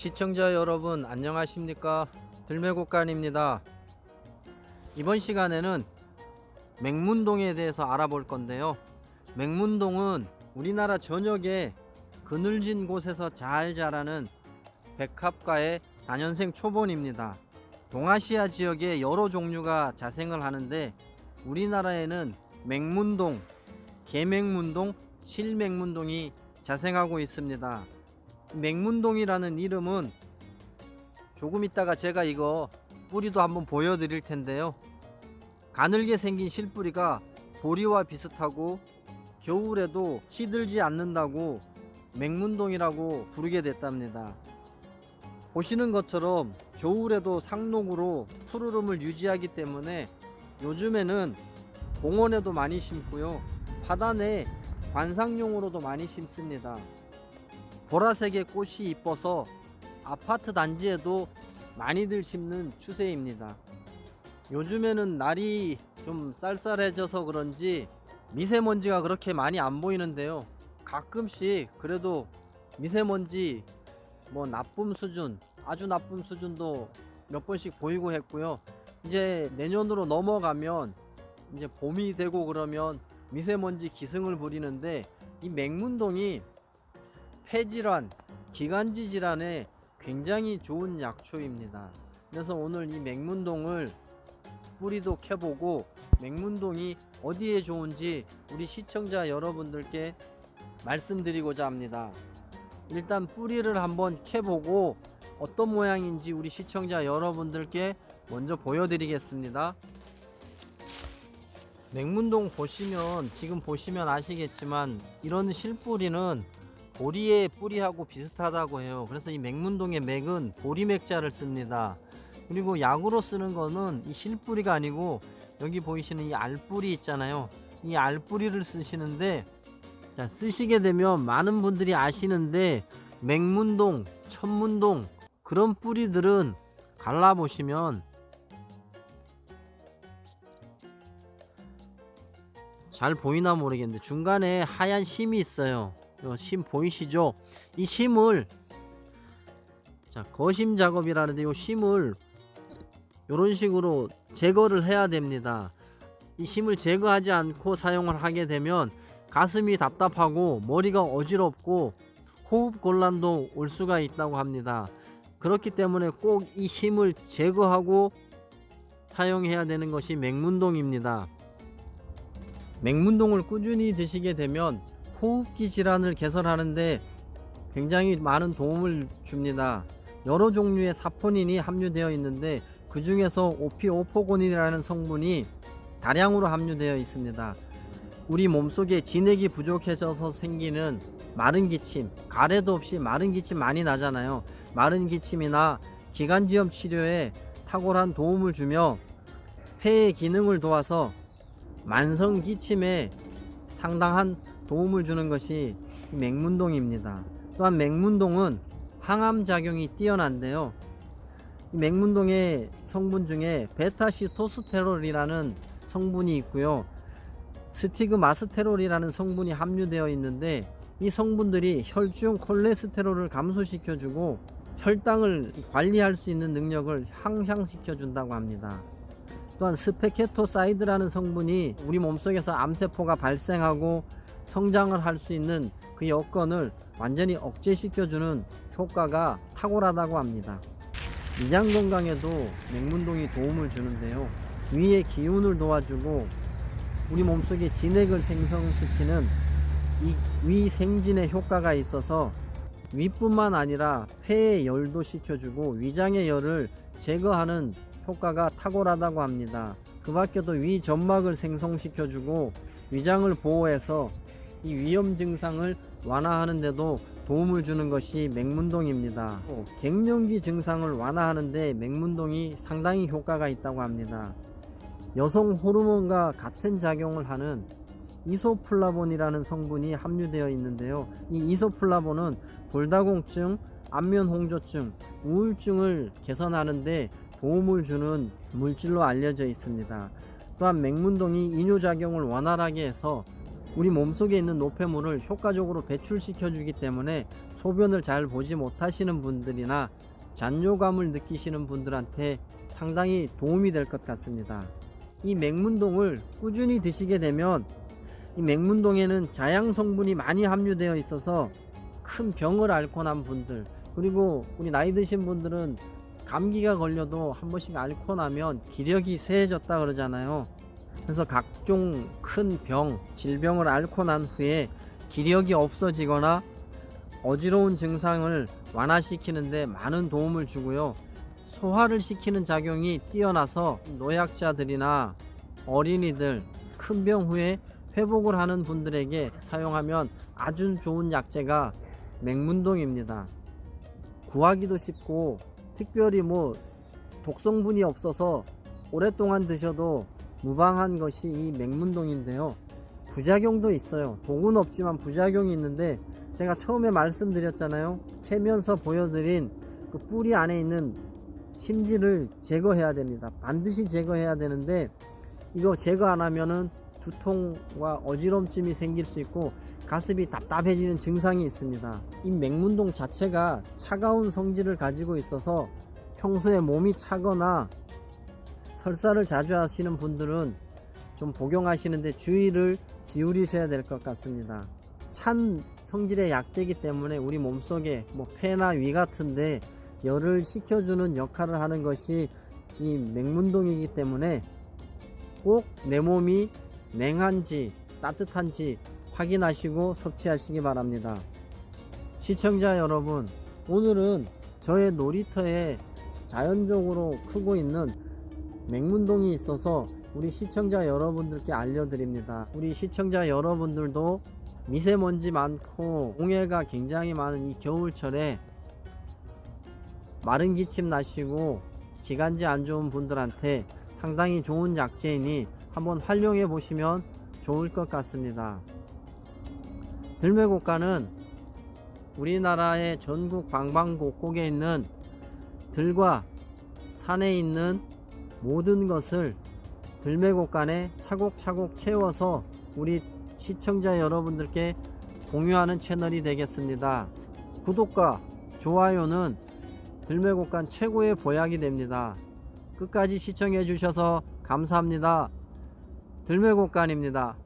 시청자 여러분 안녕하십니까? 들매곡간입니다. 이번 시간에는 맹문동에 대해서 알아볼 건데요. 맹문동은 우리나라 전역에 그늘진 곳에서 잘 자라는 백합과의 단연생 초본입니다. 동아시아 지역에 여러 종류가 자생을 하는데 우리나라에는 맹문동, 계맹문동, 실맹문동이 자생하고 있습니다 맹문동이라는 이름은 조금 있다가 제가 이거 뿌리도 한번 보여드릴 텐데요. 가늘게 생긴 실뿌리가 보리와 비슷하고 겨울에도 시들지 않는다고 맹문동이라고 부르게 됐답니다. 보시는 것처럼 겨울에도 상록으로 푸르름을 유지하기 때문에 요즘에는 공원에도 많이 심고요. 화단에 관상용으로도 많이 심습니다. 보라색의 꽃이 이뻐서 아파트 단지에도 많이들 심는 추세입니다. 요즘에는 날이 좀 쌀쌀해져서 그런지 미세먼지가 그렇게 많이 안 보이는데요. 가끔씩 그래도 미세먼지 뭐 나쁨 수준, 아주 나쁨 수준도 몇 번씩 보이고 했고요. 이제 내년으로 넘어가면 이제 봄이 되고 그러면 미세먼지 기승을 부리는데 이 맹문동이 폐질환, 기관지 질환에 굉장히 좋은 약초입니다. 그래서 오늘 이 맹문동을 뿌리도 캐보고 맹문동이 어디에 좋은지 우리 시청자 여러분들께 말씀드리고자 합니다. 일단 뿌리를 한번 캐보고 어떤 모양인지 우리 시청자 여러분들께 먼저 보여드리겠습니다. 맹문동 보시면 지금 보시면 아시겠지만 이런 실뿌리는 보리의 뿌리하고 비슷하다고 해요. 그래서 이 맹문동의 맥은 보리맥자를 씁니다. 그리고 약으로 쓰는 거는 이 실뿌리가 아니고 여기 보이시는 이 알뿌리 있잖아요. 이 알뿌리를 쓰시는데 자, 쓰시게 되면 많은 분들이 아시는데 맹문동, 천문동 그런 뿌리들은 갈라 보시면 잘 보이나 모르겠는데 중간에 하얀 심이 있어요. 이심 보이시죠? 이 심을 자 거심 작업이라는데 이 심을 이런 식으로 제거를 해야 됩니다. 이 심을 제거하지 않고 사용을 하게 되면 가슴이 답답하고 머리가 어지럽고 호흡 곤란도 올 수가 있다고 합니다. 그렇기 때문에 꼭이 심을 제거하고 사용해야 되는 것이 맹문동입니다. 맹문동을 꾸준히 드시게 되면 호흡기 질환을 개선하는데 굉장히 많은 도움을 줍니다. 여러 종류의 사포닌이 함유되어 있는데 그 중에서 오피오포곤이라는 성분이 다량으로 함유되어 있습니다. 우리 몸속에 진액이 부족해져서 생기는 마른 기침, 가래도 없이 마른 기침 많이 나잖아요. 마른 기침이나 기관지염 치료에 탁월한 도움을 주며 폐의 기능을 도와서 만성 기침에 상당한 도움을 주는 것이 이 맹문동입니다. 또한 맹문동은 항암 작용이 뛰어난데요. 이 맹문동의 성분 중에 베타시토스테롤이라는 성분이 있고요. 스티그마스테롤이라는 성분이 함유되어 있는데 이 성분들이 혈중 콜레스테롤을 감소시켜주고 혈당을 관리할 수 있는 능력을 향상시켜 준다고 합니다. 또한 스페케토사이드라는 성분이 우리 몸속에서 암세포가 발생하고 성장을 할 수 있는 그 여건을 완전히 억제시켜주는 효과가 탁월하다고 합니다. 위장 건강에도 맹문동이 도움을 주는데요. 위의 기운을 도와주고 우리 몸속에 진액을 생성시키는 이 위생진의 효과가 있어서 위뿐만 아니라 폐의 열도 식혀주고 위장의 열을 제거하는 효과가 탁월하다고 합니다. 그 밖에도 위 점막을 생성시켜주고 위장을 보호해서 이 위험 증상을 완화하는데도 도움을 주는 것이 맹문동입니다. 또 갱년기 증상을 완화하는데 맹문동이 상당히 효과가 있다고 합니다. 여성 호르몬과 같은 작용을 하는 이소플라본이라는 성분이 함유되어 있는데요. 이 이소플라본은 골다공증, 안면홍조증, 우울증을 개선하는데 도움을 주는 물질로 알려져 있습니다. 또한 맹문동이 이뇨작용을 원활하게 해서 우리 몸속에 있는 노폐물을 효과적으로 배출시켜 주기 때문에 소변을 잘 보지 못하시는 분들이나 잔뇨감을 느끼시는 분들한테 상당히 도움이 될 것 같습니다. 이 맹문동을 꾸준히 드시게 되면 이 맹문동에는 자양 성분이 많이 함유되어 있어서 큰 병을 앓고 난 분들 그리고 우리 나이 드신 분들은 감기가 걸려도 한 번씩 앓고 나면 기력이 쇠해졌다 그러잖아요. 그래서 각종 큰 병, 질병을 앓고 난 후에 기력이 없어지거나 어지러운 증상을 완화시키는데 많은 도움을 주고요. 소화를 시키는 작용이 뛰어나서 노약자들이나 어린이들 큰 병 후에 회복을 하는 분들에게 사용하면 아주 좋은 약재가 맹문동입니다. 구하기도 쉽고 특별히 뭐 독성분이 없어서 오랫동안 드셔도 무방한 것이 이 맹문동인데요. 부작용도 있어요. 독은 없지만 부작용이 있는데 제가 처음에 말씀드렸잖아요. 캐면서 보여드린 그 뿌리 안에 있는 심지를 제거해야 됩니다. 반드시 제거해야 되는데 이거 제거 안 하면은 두통과 어지럼증이 생길 수 있고 가슴이 답답해지는 증상이 있습니다. 이 맹문동 자체가 차가운 성질을 가지고 있어서 평소에 몸이 차거나 설사를 자주 하시는 분들은 좀 복용하시는데 주의를 기울이셔야 될 것 같습니다. 찬 성질의 약재이기 때문에 우리 몸속에 뭐 폐나 위 같은데 열을 식혀주는 역할을 하는 것이 이 맹문동이기 때문에 꼭 내 몸이 냉한지 따뜻한지 확인하시고 섭취하시기 바랍니다. 시청자 여러분, 오늘은 저의 놀이터에 자연적으로 크고 있는 맹문동이 있어서 우리 시청자 여러분들께 알려드립니다. 우리 시청자 여러분들도 미세먼지 많고 공해가 굉장히 많은 이 겨울철에 마른 기침 나시고 기관지 안 좋은 분들한테 상당히 좋은 약재이니 한번 활용해 보시면 좋을 것 같습니다. 들매곡간은 우리나라의 전국 방방곡곡에 있는 들과 산에 있는 모든 것을 들매곡간에 차곡차곡 채워서 우리 시청자 여러분들께 공유하는 채널이 되겠습니다. 구독과 좋아요는 들매곡간 최고의 보약이 됩니다. 끝까지 시청해 주셔서 감사합니다. 들매곡간입니다.